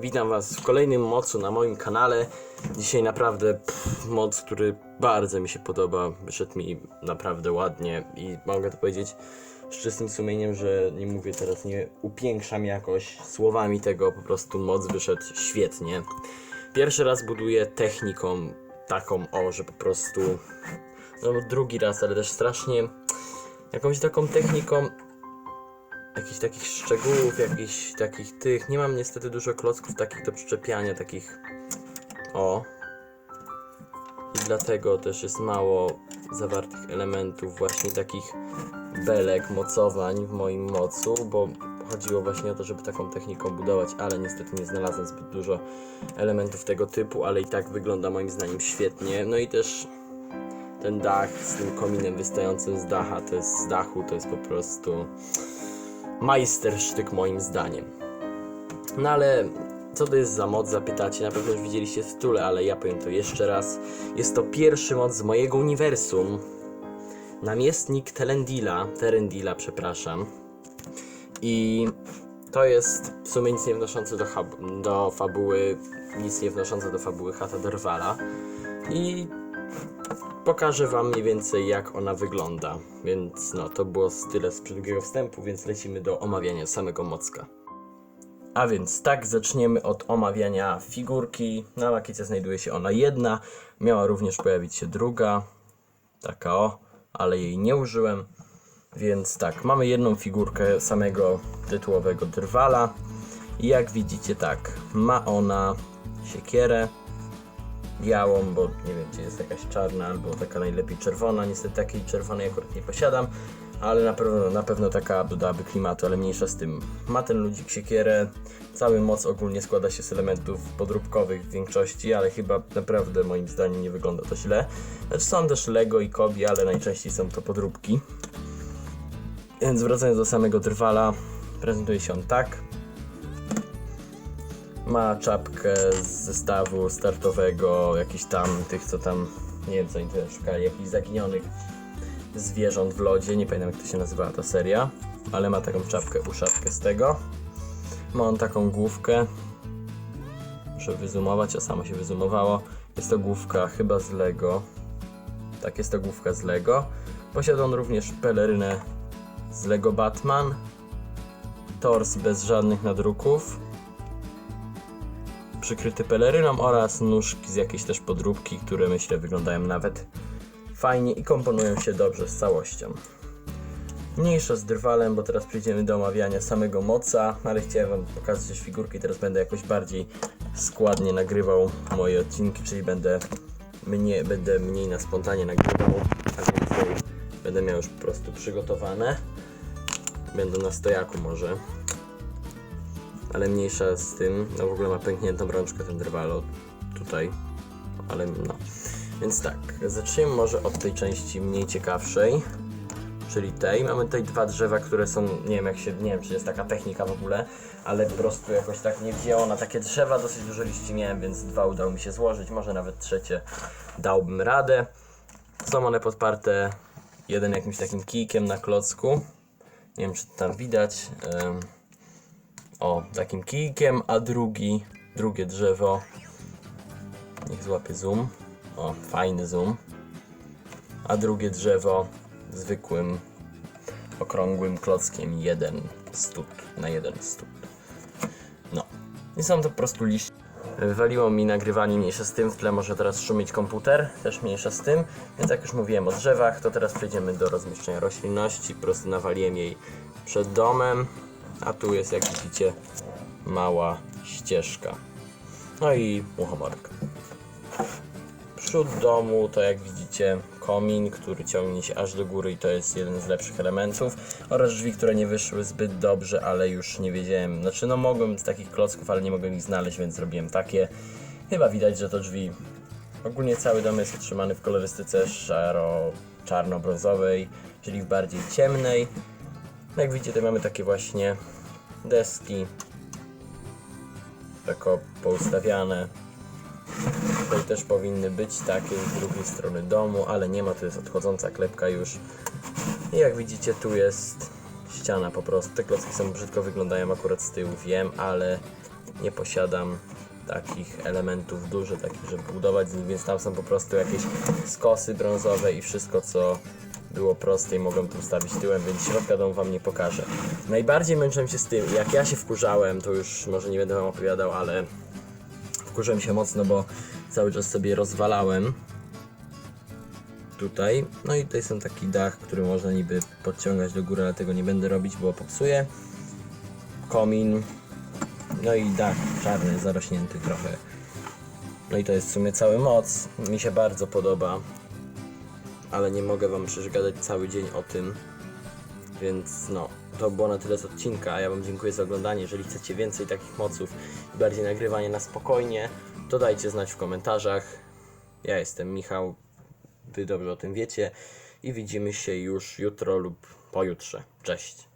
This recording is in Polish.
Witam Was w kolejnym mocu na moim kanale. Dzisiaj naprawdę pff, moc, który bardzo mi się podoba. Wyszedł mi naprawdę ładnie i mogę to powiedzieć z czystym sumieniem, że nie mówię teraz, nie upiększam jakoś słowami tego, po prostu moc wyszedł świetnie. Pierwszy raz buduję techniką taką, o, że po prostu, no drugi raz, ale też strasznie jakąś taką techniką jakichś takich szczegółów, jakichś takich tych. Nie mam niestety dużo klocków takich do przyczepiania, takich. O. I dlatego też jest mało zawartych elementów, właśnie takich belek, mocowań w moim mocu, bo chodziło właśnie o to, żeby taką techniką budować, ale niestety nie znalazłem zbyt dużo elementów tego typu, ale i tak wygląda moim zdaniem świetnie. No i też ten dach z tym kominem wystającym z dacha, to jest z dachu, to jest po prostu majstersztyk moim zdaniem. No ale co to jest za moc, zapytacie, na pewno już widzieliście w tytule, ale ja powiem to jeszcze raz. Jest to pierwszy moc z mojego uniwersum. Namiestnik Telendila, Terendila, przepraszam. I to jest w sumie nic nie wnoszące do, do fabuły, nic nie wnoszące do fabuły Hata Dorwala. I pokażę wam mniej więcej jak ona wygląda. Więc no, to było tyle z drugiego wstępu, więc lecimy do omawiania samego mocka. A więc tak, zaczniemy od omawiania figurki. Na makiecie znajduje się ona jedna. Miała również pojawić się druga. Taka o, ale jej nie użyłem. Więc tak, mamy jedną figurkę samego tytułowego drwala. I jak widzicie tak, ma ona siekierę, białą, bo nie wiem, czy jest jakaś czarna albo taka najlepiej czerwona. Niestety takiej czerwonej akurat nie posiadam, ale na pewno, na pewno taka dodałaby klimatu, ale mniejsza z tym. Ma ten ludzik siekierę, cały moc ogólnie składa się z elementów podróbkowych w większości, ale chyba naprawdę moim zdaniem nie wygląda to źle. Znaczy są też Lego i Kobi, ale najczęściej są to podróbki. Więc wracając do samego drwala, prezentuje się on tak. Ma czapkę z zestawu startowego, jakiś tam tych, co tam, nie wiem co oni tutaj szukali, jakichś zaginionych zwierząt w lodzie, nie pamiętam jak to się nazywała ta seria, ale ma taką czapkę, uszapkę z tego. Ma on taką główkę, muszę wyzoomować, a samo się wyzoomowało. Jest to główka chyba z Lego, tak jest to główka z Lego. Posiada on również pelerynę z Lego Batman, tors bez żadnych nadruków, przykryty peleryną oraz nóżki z jakiejś też podróbki, które myślę wyglądają nawet fajnie i komponują się dobrze z całością. Mniejsza z drwalem, bo teraz przejdziemy do omawiania samego moca, ale chciałem wam pokazać też figurki, teraz będę jakoś bardziej składnie nagrywał moje odcinki, czyli będę mnie, będę mniej na spontanie nagrywał, a więcej będę miał już po prostu przygotowane. Będę na stojaku może ale mniejsza z tym. No w ogóle ma pękniętą rączkę ten drwalo tutaj, ale no. Więc tak, zacznijmy może od tej części mniej ciekawszej, czyli tej. Mamy tutaj dwa drzewa, które są, nie wiem jak się, nie wiem czy jest taka technika w ogóle, ale po prostu jakoś tak nie wzięło na takie drzewa, dosyć dużo liści miałem, więc dwa udało mi się złożyć, może nawet trzecie dałbym radę. Są one podparte jeden jakimś takim kijkiem na klocku, nie wiem czy to tam widać. em, o, takim kijkiem, a drugi, drugie drzewo. Niech złapie zoom. O, fajny zoom. A drugie drzewo zwykłym, okrągłym klockiem jeden stóp na jeden stóp. No. I są to po prostu liście. Wywaliło mi nagrywanie mniejsze z tym, w tle może teraz szumieć komputer, też mniejsze z tym. Więc jak już mówiłem o drzewach, to teraz przejdziemy do rozmieszczenia roślinności. Po prostu nawaliłem jej przed domem. A tu jest, jak widzicie, mała ścieżka. No i muchomorka. Przód domu to jak widzicie komin, który ciągnie się aż do góry i to jest jeden z lepszych elementów oraz drzwi, które nie wyszły zbyt dobrze, ale już nie wiedziałem, znaczy no mogłem z takich klocków, ale nie mogłem ich znaleźć, więc zrobiłem takie. Chyba widać, że to drzwi, ogólnie cały dom jest utrzymany w kolorystyce szaro, czarno-brązowej, czyli w bardziej ciemnej. No Jak widzicie, tutaj mamy takie właśnie deski, tako poustawiane. Tutaj też powinny być takie z drugiej strony domu, ale nie ma, to jest odchodząca klepka już. I jak widzicie, tu jest ściana po prostu. Te klocki są brzydko wyglądają akurat z tyłu, wiem, ale nie posiadam takich elementów dużych, takich, żeby budować z nich, więc tam są po prostu jakieś skosy brązowe i wszystko, co było proste i mogłem tu ustawić tyłem, więc środka wam nie pokażę. Najbardziej męczyłem się z tym, jak ja się wkurzałem, to już może nie będę wam opowiadał, ale wkurzyłem się mocno, bo cały czas sobie rozwalałem tutaj. No i tutaj są taki dach, który można niby podciągać do góry, ale tego nie będę robić, bo popsuję. Komin. No i dach czarny, zarośnięty trochę. No i to jest w sumie cały moc. Mi się bardzo podoba. Ale nie mogę wam przecież gadać cały dzień o tym. Więc no, to było na tyle z odcinka. A ja wam dziękuję za oglądanie. Jeżeli chcecie więcej takich moców i bardziej nagrywanie na spokojnie, to dajcie znać w komentarzach. Ja jestem Michał. Wy dobrze o tym wiecie. I widzimy się już jutro lub pojutrze. Cześć.